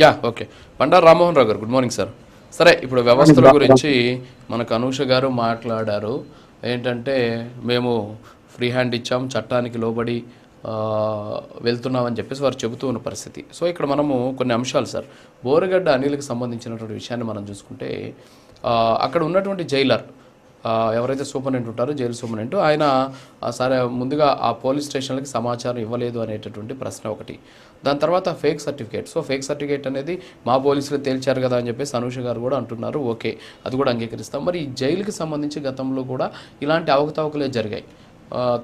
Yeah okay. Bandaru Rammohan Rao garu good morning sir. సరే ఇప్పుడు వ్యవస్థల గురించి మనకు అనూష గారు మాట్లాడారు. ఏంటంటే మేము ఫ్రీ హ్యాండ్ ఇచ్చాం చట్టానికి లోబడి వెళ్తున్నామని చెప్పేసి వారు చెబుతూ ఉన్న పరిస్థితి. సో ఇక్కడ మనము కొన్ని అంశాలు సార్. బోరగడ్డ అనిల్కి సంబంధించినటువంటి విషయాన్ని మనం చూసుకుంటే అక్కడ ఉన్నటువంటి జైలర్ ఎవరైతే సూపరింటెండెంట్ ఉంటారో జైలు సూపరింటెండెంట్ ఆయన సరే ముందుగా ఆ పోలీస్ స్టేషన్లకి సమాచారం ఇవ్వలేదు అనేటటువంటి ప్రశ్న ఒకటి. దాని తర్వాత fake certificate. So fake certificate అనేది మా పోలీసులు తేల్చారు కదా అని చెప్పేసి అనూష గారు కూడా అంటున్నారు. ఓకే అది కూడా అంగీకరిస్తాం. మరి ఈ జైలుకి సంబంధించి గతంలో కూడా ఇలాంటి అవకతవకలే జరిగాయి.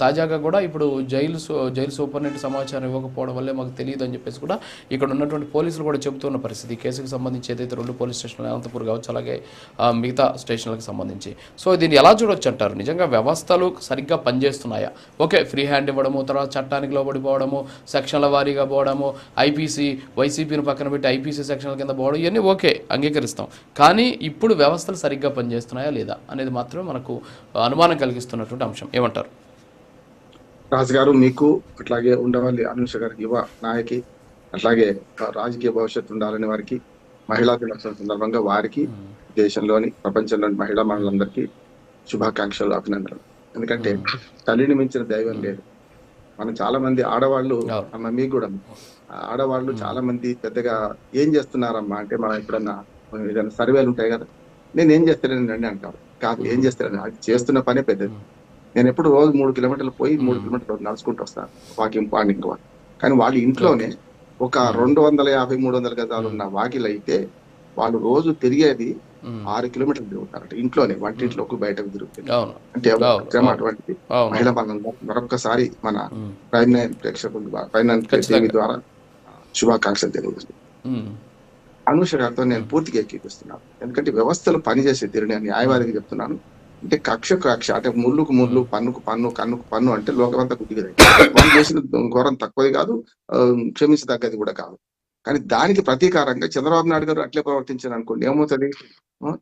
తాజాగా కూడా ఇప్పుడు జైలు సూ- జైలు సూపరింటెండెంట్ సమాచారం ఇవ్వకపోవడం వల్లే మాకు తెలియదు అని చెప్పేసి కూడా ఇక్కడ ఉన్నటువంటి పోలీసులు కూడా చెబుతున్న పరిస్థితి. కేసుకు సంబంధించి ఏదైతే రెండు పోలీస్ స్టేషన్లు అనంతపూర్ కావచ్చు అలాగే మిగతా స్టేషన్లకు సంబంధించి. సో దీన్ని ఎలా చూడొచ్చు అంటారు? నిజంగా వ్యవస్థలు సరిగ్గా పనిచేస్తున్నాయా? ఓకే ఫ్రీ హ్యాండ్ ఇవ్వడము తర్వాత చట్టానికి లోబడిపోవడము సెక్షన్ల వారీగా పోవడము ఐపీసీ వైసీపీని పక్కన పెట్టి ఐపీసీ సెక్షన్ల కింద పోవడం ఇవన్నీ ఓకే అంగీకరిస్తాం. కానీ ఇప్పుడు వ్యవస్థలు సరిగ్గా పనిచేస్తున్నాయా లేదా అనేది మాత్రమే మనకు అనుమానం కలిగిస్తున్నటువంటి అంశం. ఏమంటారు? రాజు గారు మీకు అట్లాగే ఉండవల్లి అనుష గారికి యువ నాయకి అట్లాగే రాజకీయ భవిష్యత్తు ఉండాలని వారికి మహిళా దినోత్సవం సందర్భంగా వారికి దేశంలోని ప్రపంచంలోని మహిళా మహిళలందరికీ శుభాకాంక్షలు అభినందనలు. ఎందుకంటే తల్లిని మించిన దైవం లేదు. మనం చాలా మంది ఆడవాళ్ళు. అమ్మ మీకు కూడా ఆడవాళ్ళు చాలా మంది పెద్దగా ఏం చేస్తున్నారమ్మా అంటే మనం ఎప్పుడన్నా ఏదైనా సర్వేలు ఉంటాయి కదా నేను ఏం చేస్తానండి అంటారు. కాదు ఏం చేస్తానని అది చేస్తున్న పనే పెద్దది. నేను ఎప్పుడు రోజు మూడు కిలోమీటర్లు పోయి మూడు కిలోమీటర్లు నడుచుకుంటూ వస్తాను వాకింగ్ వాళ్ళు కానీ వాళ్ళు ఇంట్లోనే ఒక రెండు వందల యాభై మూడు వందల గజాలు ఉన్న వాకిలు అయితే వాళ్ళు రోజు తిరిగేది. ఆరు కిలోమీటర్లు తిరుగుతారట. ఇంట్లోనే వంటింట్లోకి బయటకు తిరుగుతుంది అంటే. శ్రమ అటువంటిది. మహిళా మరొకసారి మన. ప్రైమ్ నైన్ ప్రేక్షకుల ద్వారా ప్రైమ్ నైన్. టీవీ ద్వారా శుభాకాంక్షలు తెలియజేస్తున్నాను. ఉమ్. అనూష గారితో నేను పూర్తిగా ఎక్కిపిస్తున్నాను ఎందుకంటే వ్యవస్థలు పనిచేసే తీరు నేను న్యాయవాదిగా చెప్తున్నాను. అంటే కక్ష కక్ష. అంటే ముళ్ళుకు ముళ్ళు పన్నుకు పన్ను కన్నుకు పన్ను అంటే లోకమంతా గుడ్డిగదే వాళ్ళు చేసిన ఘోరం తక్కువది కాదు క్షమించదగ్గది కూడా కాదు. కానీ దానికి ప్రతీకారంగా చంద్రబాబు నాయుడు గారు అట్లే ప్రవర్తించారు అనుకోండి. ఏమవుతుంది?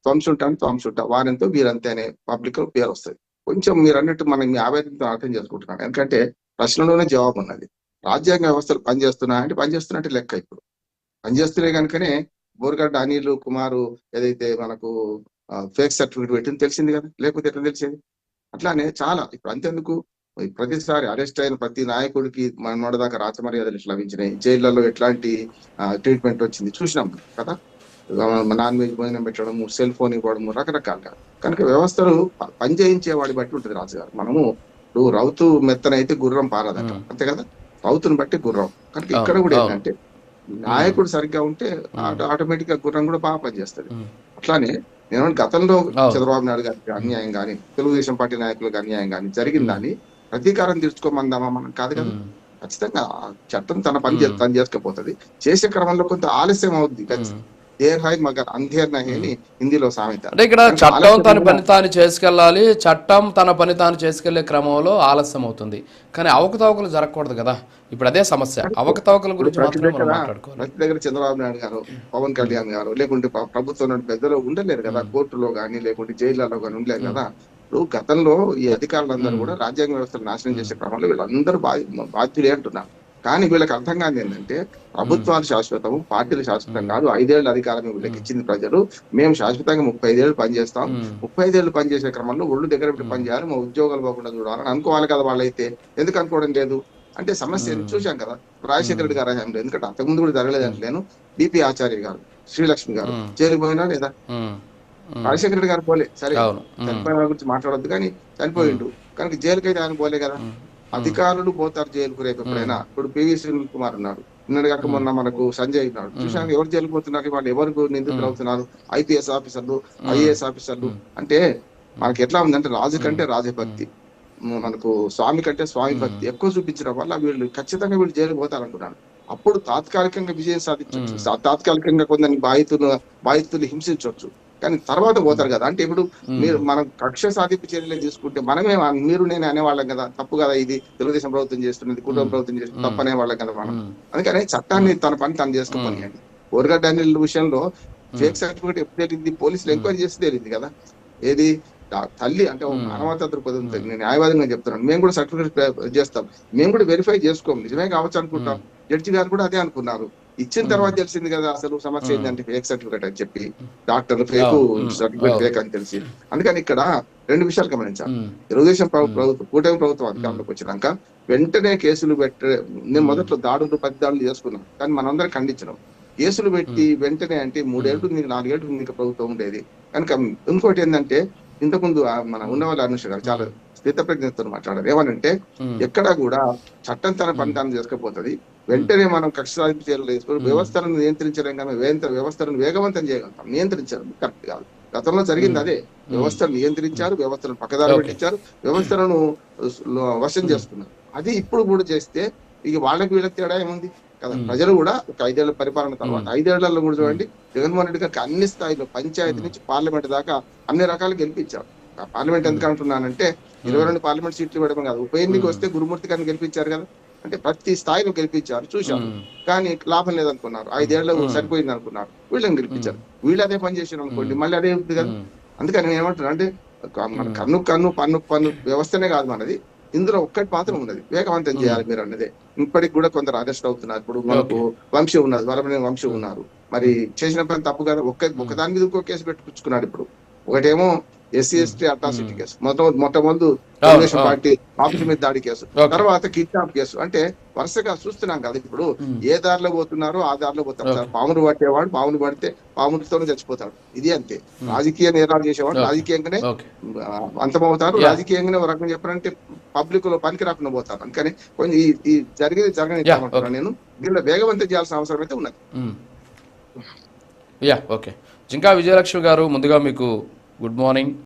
త్వంసుంటాను త్వంసుంటా వారంతో వీరంతే అనే పబ్లిక్లో పేరు వస్తుంది. కొంచెం మీరు అన్నట్టు మనం మీ ఆవేదనతో అర్థం చేసుకుంటున్నాను ఎందుకంటే ప్రశ్నలోనే జవాబు ఉన్నది. రాజ్యాంగ వ్యవస్థలు పనిచేస్తున్నాయి అంటే పనిచేస్తున్నట్టు లెక్క ఇప్పుడు. పనిచేస్తున్నాయి కనుకనే బోర్గడ్డ అనిల్ కుమారు ఏదైతే మనకు ఫేక్ సర్టిఫికేట్ పెట్టింది తెలిసింది కదా? లేకపోతే ఎట్లా తెలిసేది? అట్లానే చాలా ఇప్పుడు అంతెందుకు? ప్రతిసారి అరెస్ట్ అయిన ప్రతి నాయకుడికి మన దాకా రాచమర్యాదలు లభించినాయి. జైళ్ళలో ఎట్లాంటి ట్రీట్మెంట్ వచ్చింది? చూసినాం కదా? నాన్ వెజ్ భోజనం పెట్టడం సెల్ ఫోన్ ఇవ్వడము రకరకాలుగా. కనుక వ్యవస్థలు పనిచేయించే వాడి బట్టి ఉంటుంది రాజుగారు. మనము ఇప్పుడు రౌతు మెత్తనైతే గుర్రం పారదట. అంతే కదా? రౌతుని బట్టి గుర్రం. కనుక ఇక్కడ కూడా. ఏంటంటే నాయకుడు సరిగ్గా ఉంటే. ఆటోమేటిక్గా గుర్రం కూడా బాగా పనిచేస్తుంది. అట్లానే నేను గతంలో. చంద్రబాబు నాయుడు గారికి అన్యాయం కానీ తెలుగుదేశం పార్టీ నాయకులకు అన్యాయం కానీ జరిగిందని ప్రతీకారం తీర్చుకోమందామా మనం కాదు కదా. ఖచ్చితంగా చట్టం తన పని. తను చేసుకపోతుంది చేసే క్రమంలో కొంత ఆలస్యం అవుద్ది ఉమ్. దేర్ హై మగర్ అంధేర్ నహి అని హిందీలో సామెత. అంటే ఇక్కడ చట్టం తన పని తాను చేసుకెళ్ళాలి చట్టం తన పని తాను చేసుకెళ్ళే క్రమంలో ఆలస్యం అవుతుంది. కానీ అవకతవకలు జరగకూడదు కదా. ఇప్పుడు అదే సమస్య. అవకతవకల గురించి ప్రతి దగ్గర మాట్లాడుకోవాలి. దగ్గర చంద్రబాబు నాయుడు గారు పవన్ కళ్యాణ్ గారు లేకుంటే ప్ర- ప్రభుత్వం పెద్దలు ఉండలేరు కదా. కోర్టులో కానీ లేకుంటే జైళ్ళలో కానీ ఉండలేరు కదా. ఇప్పుడు గతంలో ఈ అధికారులందరూ. కూడా రాజ్యాంగ వ్యవస్థను నాశనం చేసే క్రమంలో వీళ్ళందరూ బాధ్యులే అంటున్నారు. కానీ వీళ్ళకి అర్థం కాదు ఏంటంటే ప్రభుత్వాలు శాశ్వతం పార్టీలు శాశ్వతం. కాదు. ఐదేళ్ళ అధికారం వీళ్ళకి ఇచ్చింది ప్రజలు. మేము శాశ్వతంగా ముప్పై ఐదేళ్ళు పనిచేస్తాం. ముప్పై ఐదేళ్ళు పనిచేసే క్రమంలో ఒళ్ళు దగ్గర పెట్టి. పనిచేయాలి మా ఉద్యోగాలు పోకుండా చూడాలని అనుకోవాలి కదా వాళ్ళైతే. ఎందుకు అనుకోవడం లేదు? అంటే సమస్య. చూశాం కదా. రాజశేఖర రెడ్డి గారు హయాంలో ఎందుకంటే అంతకుముందు కూడా జరగలేదు నేను బిపి ఆచార్య గారు శ్రీలక్ష్మి గారు మ్మ్. జైలుకు పోయినా లేదా. రాజశేఖర రెడ్డి గారు పోలే. సరే. చనిపోయిన గురించి మాట్లాడొద్దు కానీ చనిపోయిండు. కనుక జైలుకైతే ఆయన పోలే కదా. అధికారులు పోతారు జైలుకు రేపు ఎప్పుడైనా. ఇప్పుడు పివి సునీల్ కుమార్ ఉన్నారు నిన్నటి కాక మొన్న మనకు సంజయ్ ఉన్నాడు. చూసాను ఎవరు జైలుకు పోతున్నారు? వాళ్ళు ఎవరు నిందితులు. అవుతున్నారు? ఐపీఎస్ ఆఫీసర్లు. ఐఏఎస్ ఆఫీసర్లు. అంటే మనకి ఎట్లా ఉందంటే రాజు కంటే రాజభక్తి మనకు స్వామి కంటే స్వామి. భక్తి. ఎక్కువ చూపించడం వల్ల వీళ్ళు ఖచ్చితంగా వీళ్ళు జైలుకు పోతారనుకున్నాను. అప్పుడు తాత్కాలికంగా విజయం సాధించవచ్చు. తాత్కాలికంగా కొందరిని బాధితులు బాధితులు హింసించవచ్చు కానీ తర్వాత పోతారు కదా. అంటే ఇప్పుడు. మీరు మనం కక్ష సాధింపు చర్యలు తీసుకుంటే మనమే అన్- మీరు నేను అనేవాళ్ళం కదా. తప్పు కదా ఇది. తెలుగుదేశం ప్రభుత్వం చేస్తున్నది కుటుంబ. ప్రభుత్వం చేస్తున్నది మ్మ్. తప్పు అనేవాళ్ళం కదా మనం. అందుకని చట్టాన్ని తన పని తను చేసుకోమనియండి ఓరగడ్డ అనిల్ విషయంలో ఫేక్ సర్టిఫికేట్ ఎప్పుడు పోలీసులు ఎంక్వైరీ చేసి తెలిసింది కదా. ఏది? తల్లి అంటే. మానవతా దృక్పథం. నేను న్యాయవాదంగా చెప్తున్నాను. మేము కూడా సర్టిఫికేట్ చేస్తాం. మేము కూడా వెరిఫై చేసుకోము నిజమే కావచ్చు అనుకుంటాం. జడ్జి గారు కూడా అదే అనుకున్నారు. ఇచ్చిన తర్వాత తెలిసింది కదా అసలు సమస్య ఏంటంటే ఫేక్ సర్టిఫికేట్ అని చెప్పి. Doctor fake. సర్టిఫికేట్. ఫేక్ అని తెలిసి. అందుకని ఇక్కడ రెండు విషయాలు గమనించాలి. తెలుగుదేశం ప్రభు- ప్రభుత్వం కూటమి ప్రభుత్వం అధికారంలోకి వచ్చినాక వెంటనే కేసులు పెట్టే నేను మొదట్లో దాడులు పది దాడులు చేసుకున్నాం. కానీ మనందరం ఖండించినాం. కేసులు పెట్టి వెంటనే అంటే మూడేళ్ళు నీకు నాలుగేళ్ళు నీకు ప్రభుత్వం ఉండేది. కనుక ఇంకోటి ఏంటంటే ఇంతకుముందు మన ఉన్నవాళ్ళ అనుష గారు చాలా స్థితప్రజ్ఞతో మాట్లాడారు. ఏమనంటే ఎక్కడా కూడా చట్టం తన పని తాను చేసుకపోతుంది. వెంటనే మనం కక్ష సాధింపు చర్యలు తీసుకొని వ్యవస్థలను నియంత్రించలేం కానీ వేంత వ్యవస్థలను వేగవంతం చేయగలుగుతాం. నియంత్రించడం కరెక్ట్ కాదు. గతంలో జరిగింది అదే. వ్యవస్థను నియంత్రించారు వ్యవస్థలను పక్కదారి. పెట్టించారు వ్యవస్థలను వశం చేసుకున్నారు. అది ఇప్పుడు కూడా చేస్తే ఇక వాళ్ళకి వీళ్ళకి తేడా ఏముంది? కదా. ప్రజలు కూడా ఒక ఐదేళ్ళ పరిపాలన తర్వాత. ఐదేళ్ళలో కూడా చూడండి జగన్మోహన్ రెడ్డి గారికి అన్ని స్థాయిలో పంచాయతీ నుంచి పార్లమెంట్ దాకా అన్ని రకాలు గెలిపించారు. పార్లమెంట్ ఎందుకు అంటున్నానంటే ఇరవై రెండు పార్లమెంట్ సీట్లు ఇవ్వడం కాదు. ఉప ఎన్నిక వస్తే గురుమూర్తి గారిని గెలిపించారు కదా. అంటే ప్రతి స్థాయిలో గెలిపించారు చూశారు కానీ లాభం లేదనుకున్నారు. ఐదేళ్ళ Hmm. సరిపోయింది అనుకున్నారు వీళ్ళని గెలిపించారు. వీళ్ళు అదే పని చేసారు అనుకోండి Hmm. మళ్ళీ అదే ఉంటుంది కదా. అందుకని నేను ఏమంటున్నా అంటే మన Hmm. కన్ను కన్ను పన్ను పన్ను వ్యవస్థనే కాదు మనది. ఇందులో ఒక్కటి మాత్రం ఉన్నది. వేగవంతం Hmm. చేయాలి మీరు అన్నదే. ఇప్పటికి కూడా కొందరు అరెస్ట్ అవుతున్నారు. ఇప్పుడు మనకు వంశీ ఉన్నది వరమనే వంశీ Hmm. ఉన్నారు. మరి చేసిన పని తప్పు కదా. ఒక్క ఒకదాని మీద ఇంకో కేసు పెట్టుకున్నాడు ఇప్పుడు. ఒకటేమో SC ST atrocity Hmm. Case మొత్తం మొట్టమొదటి తెలుగుదేశం. పార్టీ ఆఫీస్ మీద దాడి కేసు. తర్వాత కిడ్నాప్ కేసు అంటే వరుసగా చూస్తున్నాం కదా ఇప్పుడు ఏ దారిలో పోతున్నారో ఆ దారిలో పోతారు. పామును పట్టేవాడు పామును పడితే పాములతోనే చచ్చిపోతాడు ఇది అంతే. రాజకీయ నేరాలు చేసేవాడు. రాజకీయంగానే అంతమవుతారు. రాజకీయంగానే ఒక రకంగా చెప్పారంటే పబ్లిక్లో పనికి రాకుండా పోతారు అందుకని కొంచెం ఈ ఈ జరిగేది జరగనిస్తామంటున్నాను నేను దీనిలో వేగవంతం చేయాల్సిన అవసరం అయితే ఉన్నది. యా ఓకే జింకా విజయలక్ష్మి గారు ముందుగా మీకు గుడ్ మార్నింగ్